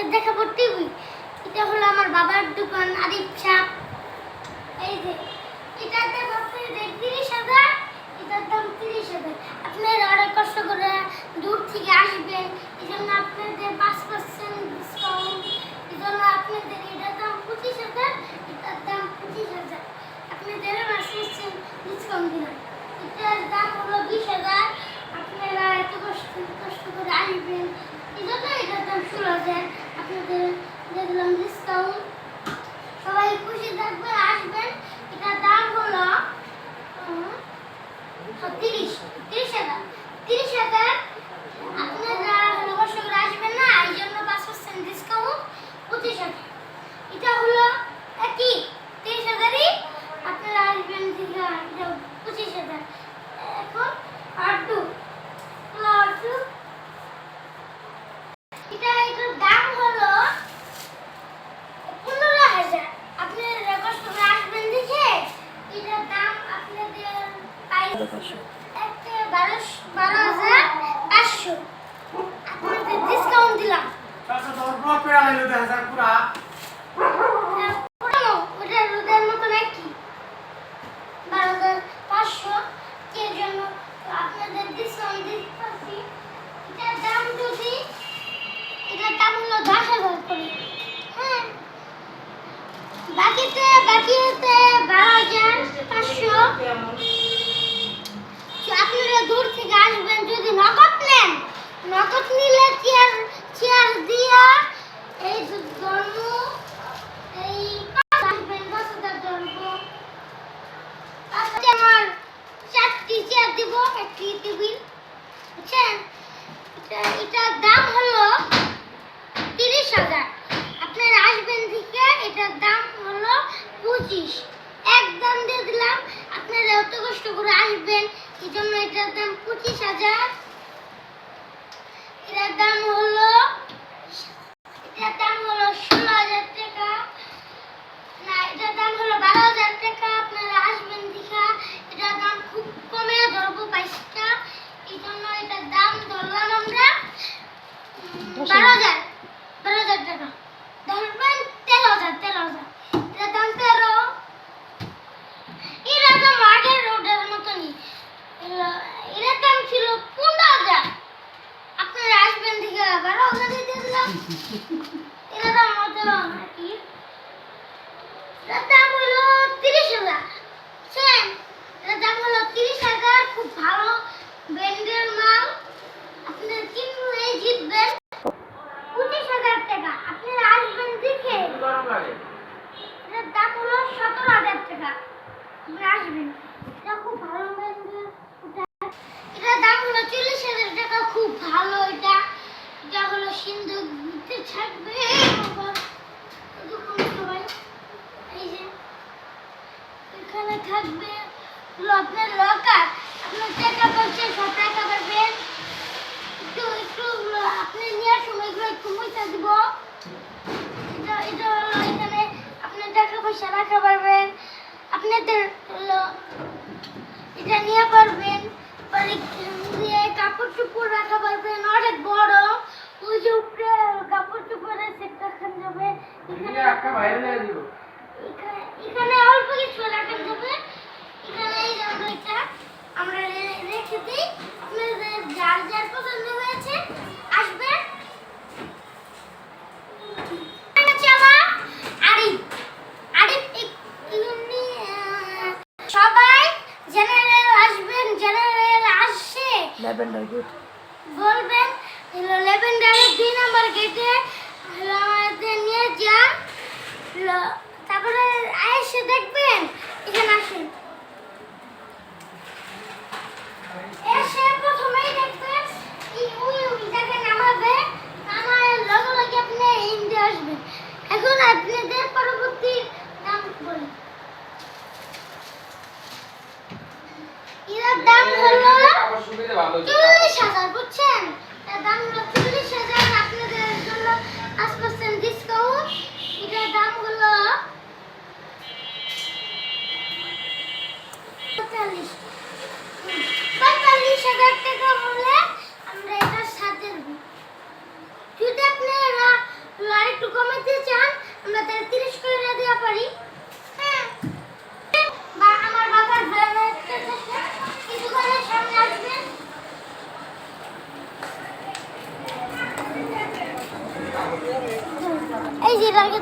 আপনাদের দেখাবো টিভি। এটা হলো আমার বাবার দোকান আরিফ সাহ। এই যে দাম আপনাদের তিরিশ হাজার, এটার দাম তিরিশ হাজার। আপনারা অনেক কষ্ট করে দূর থেকে আসবেন এই জন্য আপনাদের পাঁচ পার্সেন্ট ডিসকাউন্ট এই জন্য আপনাদের এটার দাম পঁচিশ হাজার, এটার দাম পঁচিশ হাজার। আপনাদের পাঁচ পার্সেন্ট ডিসকাউন্ট দিলাম। এটার দাম হলো বিশ হাজার, আপনারা এত কষ্ট কষ্ট করে আসবেন এই জন্য এটার দাম ষোলো হাজার। আপনাদের দেখলাম ডিসকাউন্ট সবাই খুশি থাকবেন আসবেন এটার দাম হলো উম, তিরিশ তিরিশ হাজার তিরিশ হাজার আপনারা হলো কষ্ট করে আসবেন না এই জন্য পাঁচ পার্সেন্ট ডিসকাউন্ট পঁচিশ হাজার এটা হলো একই তিরিশ হাজারই আপনারা আসবেন দীঘা এটা পঁচিশ হাজার এখন আর টু আর টু এটা এটার দাম হলো পনেরো হাজার আপনারা কষ্ট করে আসবেন দেখে এটার দাম আপনাদের পাই একটা বারোশো বারো হাজার পাঁচশো আপনাদের ডিসকাউন্ট দিলাম চাচা তোর ব্লক পেরা হইল দেখা যায় পুরা পুরো ওটা রোদের মতন একই বারো হাজার পাঁচশো কে জন্য আপনাদের ডিসকাউন্ট দিতে পারছি এটার দাম যদি এটার দাম হলো দশ হাজার করে হ্যাঁ বাকিতে বাকিতে বারো হাজার পাঁচশো। আপনারা দূর থেকে আসবেন, যদি নগদ নেন, নগদ নিলে চেয়ার চেয়ার দিয়া এই ধর্ম, এই আসবেন দশ হাজার আজকে আমার চারটি চেয়ার দিব, একটি টেবিল বুঝছেন এটার দাম হলো তিরিশ হাজার। আপনারা আসবেন থেকে এটার দাম পঁচিশ একদম দিয়ে দিলাম আপনারা অত কষ্ট করে আসবেন এই জন্য এটার দাম পঁচিশ হাজার। এটার দাম হলো এটার দাম হলো ষোলো হাজার টাকা। না এটার দাম হলো বারো হাজার টাকা আপনারা আসবেন দীঘা। এটার দাম খুব কমে ধরবো বাইশটা। এই জন্য এটার দাম ধরলাম আমরা বারো হাজার বারো হাজার টাকা ধরবেন তেরো হাজার তেরো হাজার এটার দাম তেরো এটার দাম আগের রোডের মতনই এর- দাম ছিল পনেরো হাজার। আপনারা আসবেন দীঘা বারো হাজার দিয়ে দিলাম। এটার দাম এটার দাম হলো তিরিশ হাজার। দাম হলো তিরিশ হাজার, খুব ভালো ব্র্যান্ডের মাল। আপনার কিনলে জিতবেন। পঁচিশ হাজার টাকা, আপনারা আসবেন দেখে। দাম হলো সতেরো হাজার টাকা। আপনি আসবেন। এটা খুব ভালো ব্র্যান্ডের দাম হলো চল্লিশ হাজার টাকা, খুব ভালো এটা। এটা হলো সিন্ধুক, দিতে থাকবে। এখানে থাকবে হলো আপনার লকার। আপনার টাকা পয়সা, সব টাকা পাবেন। একটু একটু আপনি নেওয়ার সময় এগুলো একটু মুইতা দিব। এটা এটা হলো এখানে আপনার টাকা পয়সা রাখা পারবেন। আপনাদের হলো এটা নিয়ে পারবেন। পরে কাপড় চুপড় রাখা পারবেন অনেক বড়। ওই যে উপরে কাপড় চুপড়ে রাখা যাবে এখানে একটা বাইরে নিয়ে দিব এখানে এখানে অল্প কিছু রাখা যাবে এখানে এই আমরা রেখে দিই। যার যার পছন্দ হয়েছে ল্যাভেন্ডার গেট বলবেন হলো লেভেন্ডারের দুই নম্বর গেটে হলো আমাদের নিয়ে যান। তারপরে এসে দেখবেন, এখানে আসেন। ক্ষেত্রে ভালো বুঝছেন? দাম হলো চল্লিশ হাজার, আপনাদের জন্য পাঁচ পার্সেন্ট ডিসকাউন্ট এটার দাম হলো পঁয়তাল্লিশ। পঁয়তাল্লিশ হাজার টাকা মূল্যে আমরা এটা সাথে যদি আপনারা কমাতে চান, আমরা তাহলে তিরিশ করে দেওয়া পারি। আগে